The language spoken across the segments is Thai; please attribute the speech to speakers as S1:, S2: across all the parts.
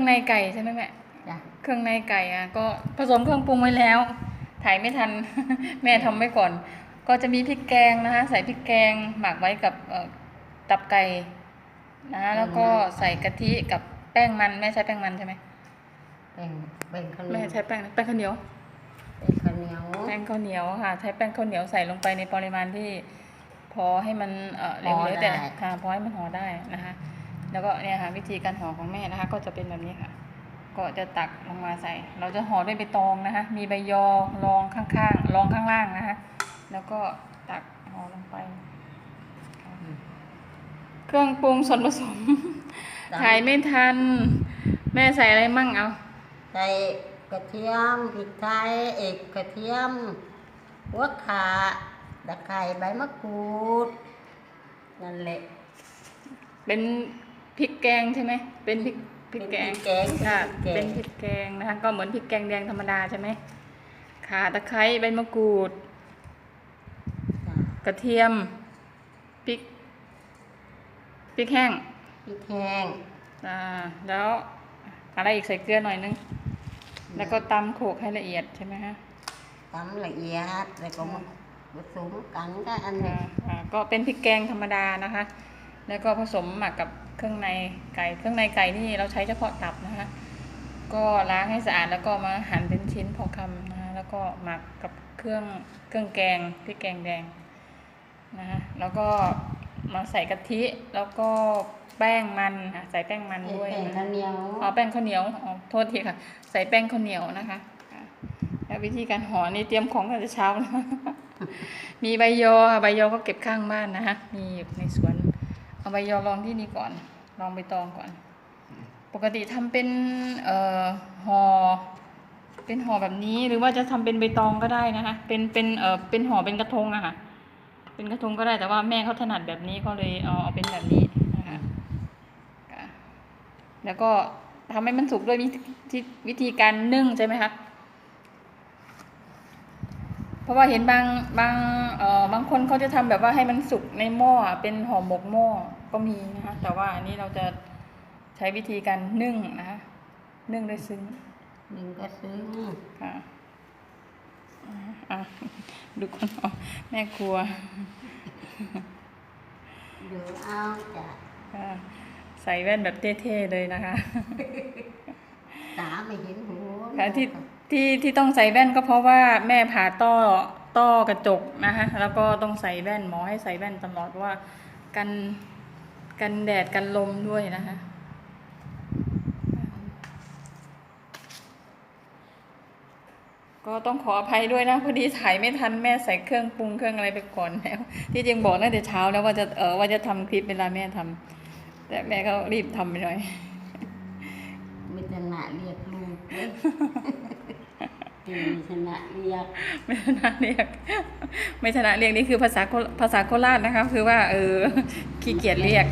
S1: รื่องในไก่ใช่ไหมแม่
S2: จ้ะ
S1: เครื่องในไก่อะก็ผสมเครื่องปรุงไว้แล้ว ถ่ายไม่ทัน แม่ทำไว้ก่อน ก็จะมีพริกแกงนะคะ ใส่พริกแกงหมักไว้กับเอ่อตับไก่นะคะแล้วก็ใส่กะทิกับแป้งมันแม่ใช้แป้งมันใช่ไหม
S2: เป็นเป็นข้าวเหนี
S1: แม่
S2: ยว
S1: ใช้แป้งแป้งข้าวเหนียว
S2: เป็นข้าวเหนียว
S1: แป้งข้าวเหนียวค่ะ ใช้แป้งข้าวเหนียวใส่ลงไปในปริมาณที่ พอให้มันเออเหลวๆแต่ค่ะพอให้มันห่อได้นะคะ แล้วก็เนี่ยค่ะวิธีการห่อของแม่นะคะ ก็จะเป็นแบบนี้ค่ะ ก็จะตักลงมาใส่ เราจะห่อด้วยใบตองนะคะ มีใบยอรองข้างๆรองข้างล่างนะคะ แล้วก็ตักห่อลงไป เครื่องปรุงส่วนผสมถ่ายไม่ทัน แม่ใส่อะไรมั่งเอา
S2: ใส่กระเทียมพริกไทยเอกกระเทียมหัวขาตะไคร้ใบมะกรูด นั่นแหละ
S1: เป็น พริกแกงใช่ไหมเป็นพริกพริกแกง
S2: เป็นพริกแกง
S1: ค่ะ
S2: เป็
S1: เป็น
S2: น
S1: พ
S2: พริ
S1: ริก
S2: ก
S1: แก
S2: แก
S1: ง
S2: ง
S1: นะคะ ก็เหมือนพริกแกงแดงธรรมดาใช่ไหมข่าตะไคร้ใบมะกรูด
S2: จ้ะ
S1: กระเทียมพริกพริกแห้ง
S2: พริกแห้ง
S1: อ่าแล้วอะไรอีกใส่เกลือหน่อยนึง แล้วก็ตำโขลกให้ละเอียดใช่ไหมฮะ
S2: ตำละเอียดแล้วก็มาผสมกันก็อันนี้
S1: อ่าอ่าก็เป็นพริกแกงธรรมดานะคะ แล้วก็ผสมหมักกับ เครื่องในไก่เครื่องในไก่นี่เราใช้เฉพาะตับนะคะ ก็ล้างให้สะอาดแล้วก็มาหั่นเป็นชิ้นพอคำนะคะแล้วก็หมักกับเครื่องเครื่องแกงพริกแกงแดงนะคะแล้วก็มาใส่กะทิแล้วก็แป้งมันอะใส่แป้งมันด้วย
S2: แป้ง
S1: นะ
S2: ข้าวเหนียว
S1: อ๋อแป้งข้าวเหนียวอ๋อโทษทีค่ะ ใส่แป้งข้าวเหนียวนะคะอะแล้ววิธีการห่อนี่เตรียมของตั้งแต่เช้าแล้วมีใบยอค่ะใบยอก็เก็บข้างบ้านนะคะมีอยู่ในสวน เอาใบยอลองที่นี่ก่อน ลองใบตองก่อน ปกติทำเป็นเอ่อห่อเป็นห่อแบบนี้หรือว่าจะทำเป็นใบตองก็ได้นะคะ เป็นเป็นเอ่อเป็นห่อเป็นกระทงอะค่ะ เป็นกระทงก็ได้แต่ว่าแม่เขาถนัดแบบนี้ก็เลยเอาเอาเป็นแบบนี้นะคะแล้วก็ทำให้มันสุกด้วยวิธีวิธีการนึ่งใช่ไหมคะ ราะว่าเห็นบางบางเอ่อบางคนเขาจะทำแบบว่าให้มันสุกในหม้ออะเป็นห่อหมกหม้อก็มีนะคะแต่ว่าอันนี้เราจะใช้วิธีการนึ่งนะคะนึ่งด้วยซึ้ง
S2: หนึ่งก็ซื้อ
S1: ค่ะอะอะดูคนออกแม่ครัว
S2: เดี๋ยวเอาจ้ะ
S1: ค่ะใส่แว่นแบบเท่ๆเลยนะคะ
S2: ตาไม่เห็นหัว
S1: ค่ะที่ ที่ที่ต้องใส่แว่นก็เพราะว่าแม่ผ่าต้อต้อกระจกนะคะแล้วก็ต้องใส่แว่นหมอให้ใส่แว่นตลอดเพราะว่ากันกันแดดกันลมด้วยนะคะก็ต้องขออภัยด้วยนะพอดีถ่ายไม่ทันแม่ใส่เครื่องปรุงเครื่องอะไรไปก่อนแล้ว ที่จริงบอกตั้งแต่เช้าแล้วว่าจะเออว่าจะทำคลิปเวลาแม่ทำแต่แม่ก็รีบทำไปหน่อย
S2: ไม่ชนะเรียกลูก ไม่ชนะเรียก
S1: ไม่ชนะเรียก ไม่ชนะเรียกนี่คือภาษาโคภาษาโคราชนะคะ คือว่า เออขี้เกียจเรียก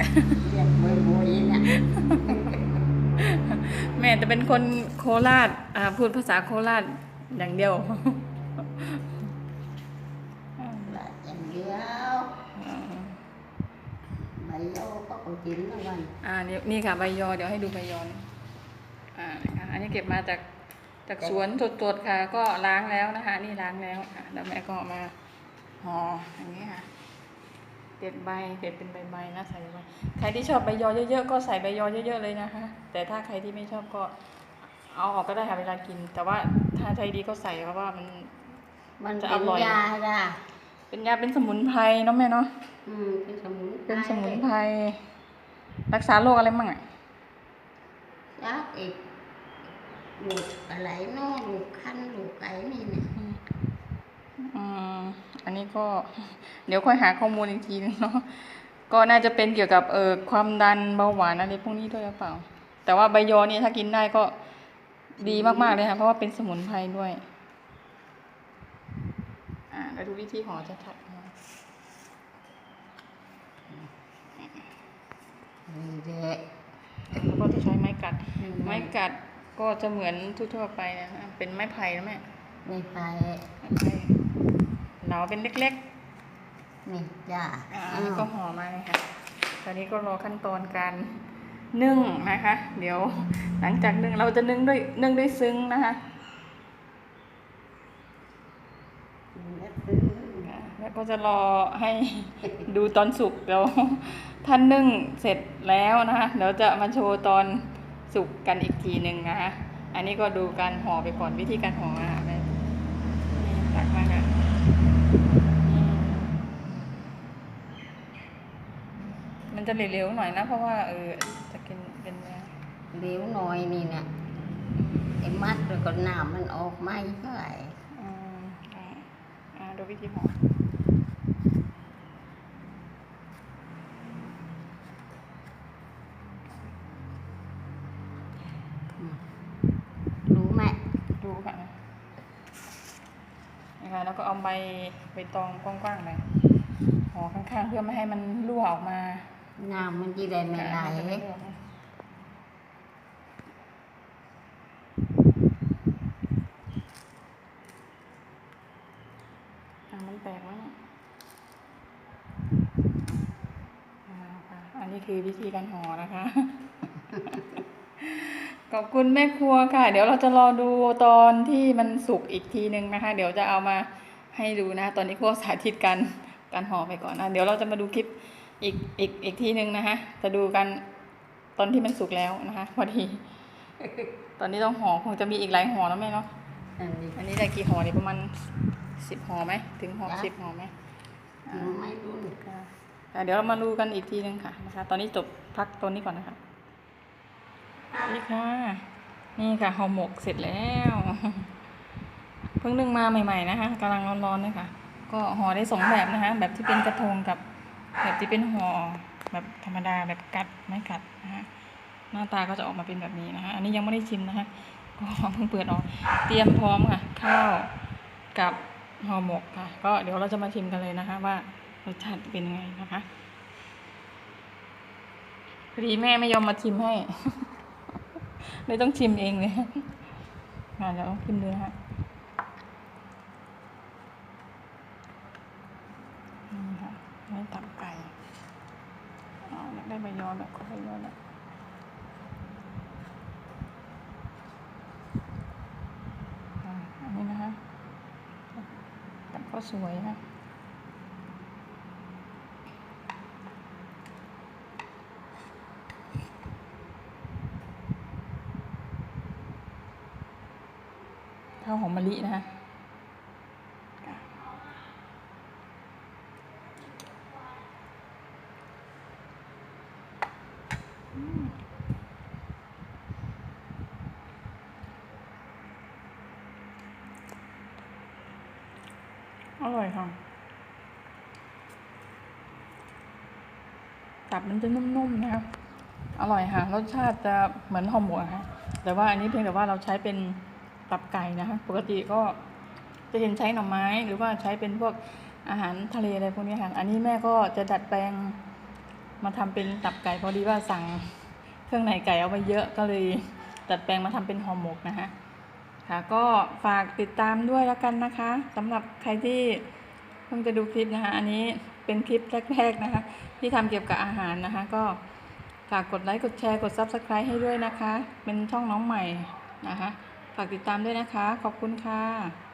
S2: เรียกบ่อยๆเนี่ย
S1: แม่จะเป็นคนโคราชอ่าพูดภาษาโคราชอย่างเดียว
S2: ละอย่างเดียวใบโยก็เอากินทั้งวัน
S1: อ่านี่นี่ค่ะใบยอเดี๋ยวให้ดูใบยอนี่อ่านะคะอันนี้เก็บมาจาก จากสวนสดๆค่ะ ก็ล้างแล้วนะคะ นี่ล้างแล้วอะแล้วแม่ก็เอามาห่ออย่างนี้ค่ะเด็ดใบเด็ดเป็นใบๆนะใส่ใบใครที่ชอบใบยอเยอะๆก็ใส่ใบยอเยอะๆเลยนะคะ แต่ถ้าใครที่ไม่ชอบก็เอาออกก็ได้ค่ะเวลากิน แต่ว่าถ้าใจดีก็ใส่เพราะว่ามัน
S2: มัน
S1: จะ
S2: เป็
S1: อนร่อย
S2: ยาจ้ะ
S1: เป็นยาเป็นสมุนไพรเนาะแม่เนาะ
S2: อืมเป็นสมุนไพร
S1: เป็นสมุนไพรรักษาโรคอะไรมั่งอะ
S2: ยักษ์อีก ลูกอะไรเนาะลูกคันลูกไก่นี่เนี่ย
S1: อืมอันนี้ก็ เดี๋ยวค่อยหาข้อมูลอีกทีนึงเนาะก็น่าจะเป็นเกี่ยวกับเอ่อความดันเบาหวานอะไรพวกนี้ด้วยหรือเปล่า แต่ว่าใบยอเนี่ยถ้ากินได้ก็ดีมากๆเลยค่ะเพราะว่าเป็นสมุนไพรด้วย อ่าเราดูวิธีห่อจะถัดมา
S2: นี่แหละ
S1: แล้วก็จะใช้ไม้กัด
S2: อืม
S1: ไม้กัด ก็จะเหมือนทั่วๆไปนะฮะเป็นไม้ไผ่นะแม่
S2: ไม่ไป
S1: ไม้ไผ่เหนาเป็นเล็ก
S2: นี่จ้ะ
S1: ๆอ่า
S2: อ้าว
S1: แล้วก็ห่อมาเลยค่ะ ตอนนี้ก็รอขั้นตอนการนึ่งนะคะ เดี๋ยวหลังจากนึ่งเราจะนึ่งด้วยนึ่งด้วยซึ้งนะคะแล้วก็จะรอให้ ดูตอนสุกเดี๋ยวท่านนึ่งเสร็จแล้วนะคะเดี๋ยวจะมาโชว์ตอน สุกกันอีกทีหนึ่งนะคะอันนี้ก็ดูการห่อไปก่อนวิธีการห่อนะคะนี่ตักมาค่ะนี่มันจะเหลวๆหน่อยนะ เพราะว่าเออจะกินเป็นเนื้อ
S2: เหลวหน่อยนี่นะไอ้มัดแล้วก็น้ำมันออกไม่เท่าไหร่
S1: อืมอ่าอ่าดูวิธีห่อ
S2: รู้ไหม
S1: ดูค่ะ นะคะแล้วก็เอาใบใบตองกว้างๆหน่อยห่อข้างๆ เพื่อไม่ให้มันรั่วออกมา
S2: น้ำมันจะได้ไม่ไหล
S1: มันจะไม่รั่วนะอะมันแตกแล้วเนี่ยอ่าค่ะอันนี้คือวิธีการห่อนะคะ ขอบคุณแม่ครัวค่ะ เดี๋ยวเราจะรอดูตอนที่มันสุกอีกทีหนึ่งนะคะ เดี๋ยวจะเอามาให้ดูนะ ตอนนี้ครัวสาธิตการการห่อไปก่อนนะเดี๋ยวเราจะมาดูคลิปอีกอีกอีกทีหนึ่งนะคะ จะดูกันตอนที่มันสุกแล้วนะคะ พอดี ตอนนี้ต้องห่อคงจะมีอีกหลายห่อแล้วแม่เนาะ
S2: อันนี้
S1: อันนี้ได้กี่ห่อนี่ประมาณสิบห่อไหมถึงห่อ
S2: จ้ะ
S1: สิบห่อไหมอ่า
S2: รู้ไหมรู้
S1: ค่ะอะเดี๋ยวเรามาดูกันอีกทีหนึงค่ะนะคะ ตอนนี้จบพักตัวนี้ก่อนนะคะ นี่ค่ะ นี่ค่ะห่อหมกเสร็จแล้ว เพิ่งนึ่งมาใหม่ๆนะคะกำลังร้อนๆเลยค่ะ ก็ห่อได้สองแบบนะคะ แบบที่เป็นกระทงกับ แบบที่เป็นห่อแบบธรรมดาแบบกัดไม่กัดนะคะหน้าตาก็จะออกมาเป็นแบบนี้นะคะ อันนี้ยังไม่ได้ชิมนะคะก็เพิ่งเปิดออก เตรียมพร้อมค่ะ ข้าวกับห่อหมกค่ะ ก็เดี๋ยวเราจะมาชิมกันเลยนะคะ ว่ารสชาติเป็นยังไงนะคะพอดีแม่ไม่ยอมมาชิมให้ เลยต้องชิมเองเลยอะเดี๋ยวลองชิมดูนะคะนี่ค่ะไม่ตับไก่อ๋ออยากได้ใบยอแบบก็ใบยอแบบอะอันนี้นะคะแต่ก็สวยค่ะ ข้าวหอมมะลินะคะอร่อยค่ะ ตับมันจะนุ่มๆนะครับ อร่อยค่ะ รสชาติจะเหมือนห่อหมกค่ะ แต่ว่าอันนี้เพียงแต่ว่าเราใช้เป็น ตับไก่นะคะ ปกติก็จะเห็นใช้หน่อไม้หรือว่าใช้เป็นพวกอาหารทะเลอะไรพวกนี้ค่ะ อันนี้แม่ก็จะดัดแปลงมาทำเป็นตับไก่พอดีว่าสั่งเครื่องในไก่เอาไว้เยอะก็เลยดัดแปลงมาทำเป็นห่อหมกนะคะค่ะก็ฝากติดตามด้วยแล้วกันนะคะสำหรับใครที่เพิ่งจะดูคลิปนะคะ อันนี้เป็นคลิปแรกๆนะคะ ที่ทำเกี่ยวกับอาหารนะคะ ก็ฝากกดไลค์กดแชร์กด Subscribe ให้ด้วยนะคะ เป็นช่องน้องใหม่นะคะ ฝากติดตามด้วยนะคะ ขอบคุณค่ะ